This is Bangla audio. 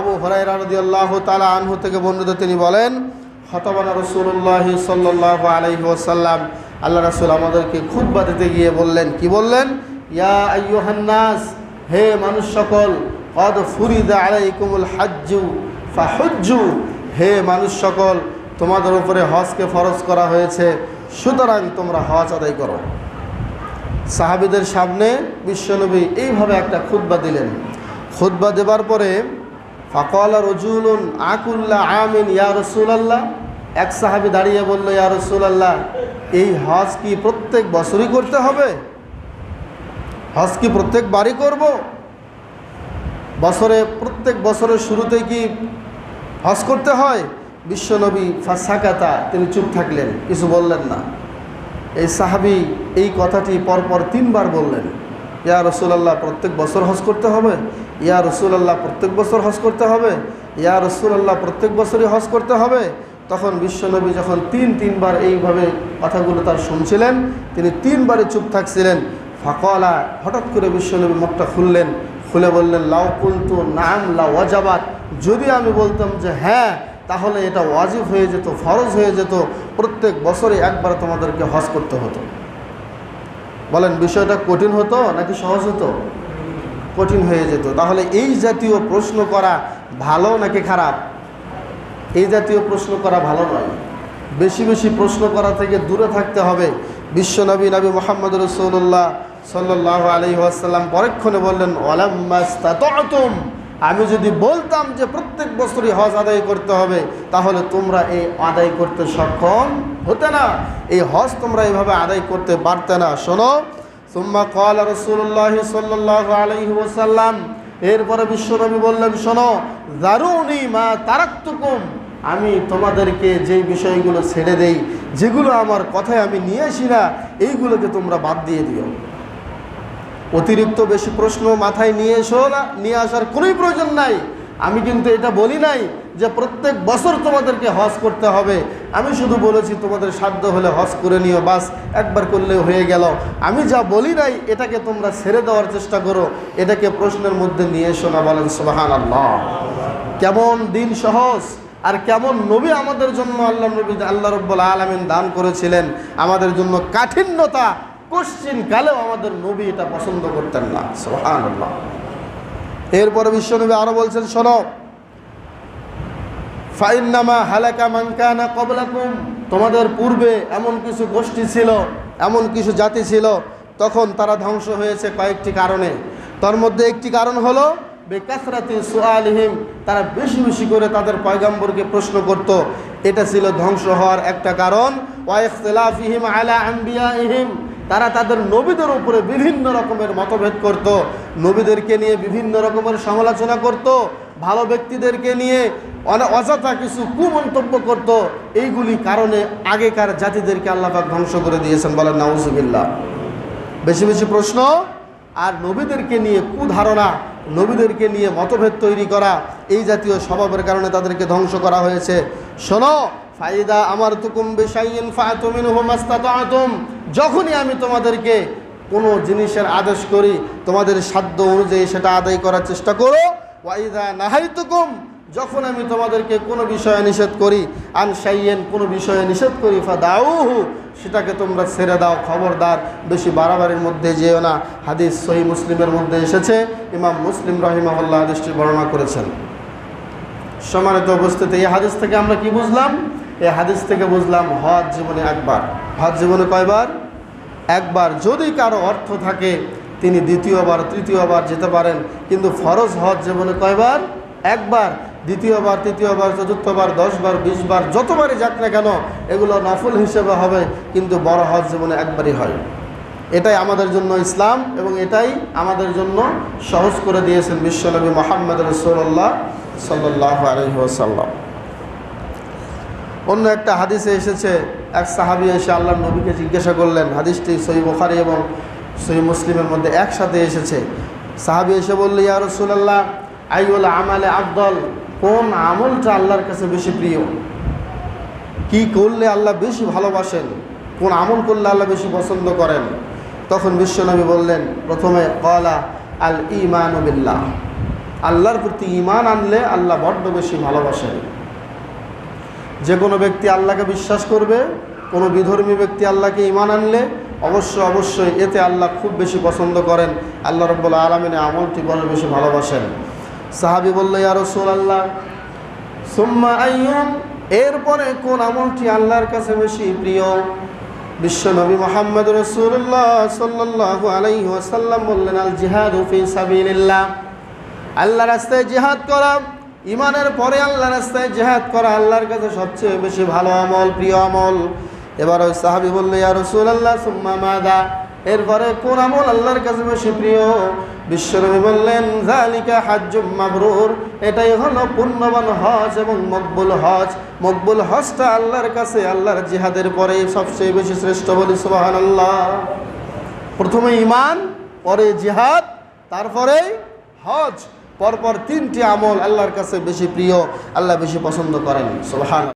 আবু হরাইরা রাদিয়াল্লাহু তাআলা আনহু থেকে বর্ণিত তিনি বলেন হতবানা রসুল্লাহ সাল্লাহ আলাইহি ওয়াসাল্লাম। আল্লাহ রাসূল আমাদেরকে খুতবা দিতে গিয়ে বললেন, কি বললেন? ইয়া আইয়ুহান্নাস, হে মানুষ সকল, কদ ফুরিদা আলাইকুমুল হাজ্জু, ফাহুজ্জু, হে মানুষ সকল, তোমাদের উপরে হজকে ফরজ করা হয়েছে, সুতরাং তোমরা হজ আদায় করো। সাহাবিদের সামনে বিশ্বনবী এইভাবে একটা খুতবা দিলেন। খুতবা দেবার পরে ফকল রজুলুন আকুল্লা আমিন, ইয়া রসুলাল্লাহ। এক সাহাবি দাঁড়িয়ে বলল, ইয়া রসুলাল্লাহ, এই হজ কি প্রত্যেক বছরই করতে হবে? হজ কি প্রত্যেক বাড়ি করব? বছরে, প্রত্যেক বছরের শুরুতে কি হজ করতে হয়? বিশ্বনবী ফাঁসাকাতা, তিনি চুপ থাকলেন, কিছু বললেন না। এই সাহাবি এই কথাটি পরপর তিনবার বললেন। ইয়া রসুলাল্লাহ, প্রত্যেক বছর হজ করতে হবে। ইয়া রসুলাল্লাহ, প্রত্যেক বছর হজ করতে হবে। ইয়া রসুলাল্লাহ, প্রত্যেক বছরই হজ করতে হবে। তখন বিশ্বনবী যখন তিন, তিনবার এইভাবে কথাগুলো তার শুনছিলেন, তিনি তিনবারে চুপ থাকছিলেন। ফাঁকলা, হঠাৎ করে বিশ্বনবী মুখটা খুললেন, খুলে বললেন, লাউ কুলতু নাম ওয়াজাবাত। যদি আমি বলতাম যে হ্যাঁ তাহলে এটা ওয়াজিব হয়ে যেত, ফরজ হয়ে যেত। প্রত্যেক বছরে একবার তোমাদেরকে হজ করতে হতো। বলেন, বিষয়টা কঠিন হতো নাকি সহজ হতো? কঠিন হয়ে যেত। তাহলে এই জাতীয় প্রশ্ন করা ভালো নাকি খারাপ? এই জাতীয় প্রশ্ন করা ভালো নয়। বেশি বেশি প্রশ্ন করা থেকে দূরে থাকতে হবে। বিশ্বনবী নবী মোহাম্মদ রসৌল্লাহ সাল্লাহ আলী আসাল্লাম পরক্ষণে বললেন ওলাম্মাস্তাতুম আমি যদি বলতাম যে প্রত্যেক বছরই হজ আদায় করতে হবে, তাহলে তোমরা এই আদায় করতে সক্ষম হতে না। এই হজ তোমরা এইভাবে আদায় করতে পারতে না। শোনো, সুম্মা কল রসুল্লাহ সাল্লাহ আলহি ওসাল্লাম এরপরে বিশ্বনবী বললেন, শোনো দারুনি মা তারাক্তুকুম, আমি তোমাদেরকে যেই বিষয়গুলো ছেড়ে দেই, যেগুলো আমার কথায় আমি নিয়ে আসি না, এইগুলোকে তোমরা বাদ দিয়ে দিও। অতিরিক্ত বেশি প্রশ্ন মাথায় নিয়ে এসো না, নিয়ে আসার কোনোই প্রয়োজন নাই। আমি কিন্তু এটা বলি নাই যে প্রত্যেক বছর তোমাদেরকে হজ করতে হবে। আমি শুধু বলেছি তোমাদের সাধ্য হলে হজ করে নিও, বাস একবার করলে হয়ে গেল। আমি যা বলি নাই, এটাকে তোমরা ছেড়ে দেওয়ার চেষ্টা করো। এটাকে প্রশ্নের মধ্যে নিয়ে এসো না বলেন সোহান আল্লাহ কেমন দিন সহজ? আর কেমন নবী আমাদের জন্য আল্লাহ নবী আল্লাহ রব্বুল আলমিন দান করেছিলেন। আমাদের জন্য কাঠিন্যতা কোশ্চিন কালেও আমাদের নবী এটা পছন্দ করতেন না সোহান এরপরে বিশ্বনবী আরও বলছেন, শোনো, ফাইন্নামা হালাকা মানকানা কবলাকুম তোমাদের পূর্বে এমন কিছু গোষ্ঠী ছিল, এমন কিছু জাতি ছিল, তখন তারা ধ্বংস হয়েছে কয়েকটি কারণে। তার মধ্যে একটি কারণ হলো, বেকাসরাতি সুআলিহিম, তারা বেশি বেশি করে তাদের পয়গাম্বরকে প্রশ্ন করত, এটা ছিল ধ্বংস হওয়ার একটা কারণ ওয়াইখতিলাফিহিম আলা আম্বিয়াইহিম তারা তাদের নবীদের উপরে বিভিন্ন রকমের মতভেদ করত, নবীদেরকে নিয়ে বিভিন্ন রকমের সমালোচনা করত, ভালো ব্যক্তিদেরকে নিয়ে অনেক অযথা কিছু কুমন্তব্য করত। এইগুলি কারণে আগেকার জাতিদেরকে আল্লাপাক ধ্বংস করে দিয়েছেন বলেন, নাউজুবিল্লাহ। বেশি বেশি প্রশ্ন, আর নবীদেরকে নিয়ে কুধারণা, নবীদেরকে নিয়ে মতভেদ তৈরি করা, এই জাতীয় স্বভাবের কারণে তাদেরকে ধ্বংস করা হয়েছে। শোনো, ফাইদা আমার তুকুম বেশাইন ফাতুমিন হোমাস্তাতুম যখনই আমি তোমাদেরকে কোনো জিনিসের আদেশ করি, তোমাদের সাধ্য অনুযায়ী সেটা আদায় করার চেষ্টা করো। ওয়াইদা নাহাইতুকুম, যখন আমি তোমাদেরকে কোনো বিষয়ে নিষেধ করি, আন সাইয়েন কোনো বিষয়ে নিষেধ করি ফা দাউহু সেটাকে তোমরা ছেড়ে দাও, খবরদার, বেশি বাড়াবাড়ির মধ্যে যেও না। হাদিস সহি মুসলিমের মধ্যে এসেছে, ইমাম মুসলিম রহিমাহুল্লাহ হাদিসটি বর্ণনা করেছেন। সম্মানিত উপস্থিতি, এই হাদিস থেকে আমরা কি বুঝলাম? এই হাদিস থেকে বুঝলাম হজ জীবনে একবার। হজ জীবনে কয়বার? একবার যদি কারও অর্থ থাকে, তিনি দ্বিতীয়বার, তৃতীয়বার যেতে পারেন। কিন্তু ফরজ হজ জীবনে কয়বার? একবার, দ্বিতীয়বার, তৃতীয়বার, চতুর্থবার, দশবার, বিশবার, যতবারই যাক না কেন, এগুলো নফল হিসেবে হবে, কিন্তু বড় হজ জীবনে একবারই হয়। এটাই আমাদের জন্য ইসলাম এবং এটাই আমাদের জন্য সহজ করে দিয়েছেন বিশ্বনবী মোহাম্মদ রসোল্লাহ সাল্লাহ আলহিহাসাল্লাম অন্য একটা হাদিসে এসেছে, এক সাহাবি এসে আল্লাহ নবীকে জিজ্ঞাসা করলেন, হাদিসটি সহি বুখারি এবং সহি মুসলিমের মধ্যে একসাথে এসেছে। সাহাবি এসে বলল, ইয়া রসুলাল্লাহ আইউল আমালে আবদল কোন আমলটা আল্লাহর কাছে বেশি প্রিয়? কি করলে আল্লাহ বেশি ভালোবাসেন? কোন আমল করলে আল্লাহ বেশি পছন্দ করেন? তখন বিশ্বনবী বললেন, প্রথমে কলা আল ইমান আল্লাহর প্রতি ইমান আনলে আল্লাহ বড্ড বেশি ভালোবাসেন। যে কোনো ব্যক্তি আল্লাহকে বিশ্বাস করবে, কোনো বিধর্মী ব্যক্তি আল্লাহকে ইমান আনলে অবশ্য অবশ্যই এতে আল্লাহ খুব বেশি পছন্দ করেন। আল্লাহ রব্বুল আলমিনে আমলটি বড় বেশি ভালোবাসেন। সাহাবি বলল, ইয়া রসুল আল্লাহ সুম্মা আইয়ুম এরপরে কোন আমলটি আল্লাহর কাছে বেশি প্রিয়? বিশ্ব নবী মোহাম্মদ রসুল্লাহ সাল্লাহ আলাইহি ওয়াসাল্লাম বললেন, আল জিহাদ ফি সাবিলিল্লাহ আল্লাহ রাস্তায় জিহাদ করা। ইমানের পরে আল্লাহ রাস্তায় জেহাদ করা আল্লাহর কাছে সবচেয়ে বেশি ভালো আমল, প্রিয় আমল। এবার ওই সাহাবি বলল, ইয়া রসুল আল্লাহ সুম্মা মাদা? এরপরে কোন আমল আল্লাহর কাছে বেশি প্রিয়? বিশ্বনবী বললেন জালিকা হাজ্জুম এটাই হলো পুণ্যবান হজ এবং মকবুল হজ। মকবুল হজটা আল্লাহর কাছে, আল্লাহর জিহাদের পরে সবচেয়ে বেশি শ্রেষ্ঠ বলি সুবাহান আল্লাহ প্রথমে ইমান পরে জিহাদ তারপরে হজ। পরপর তিনটি আমল আল্লাহর কাছে বেশি প্রিয় আল্লাহ বেশি পছন্দ করেন। সুবহান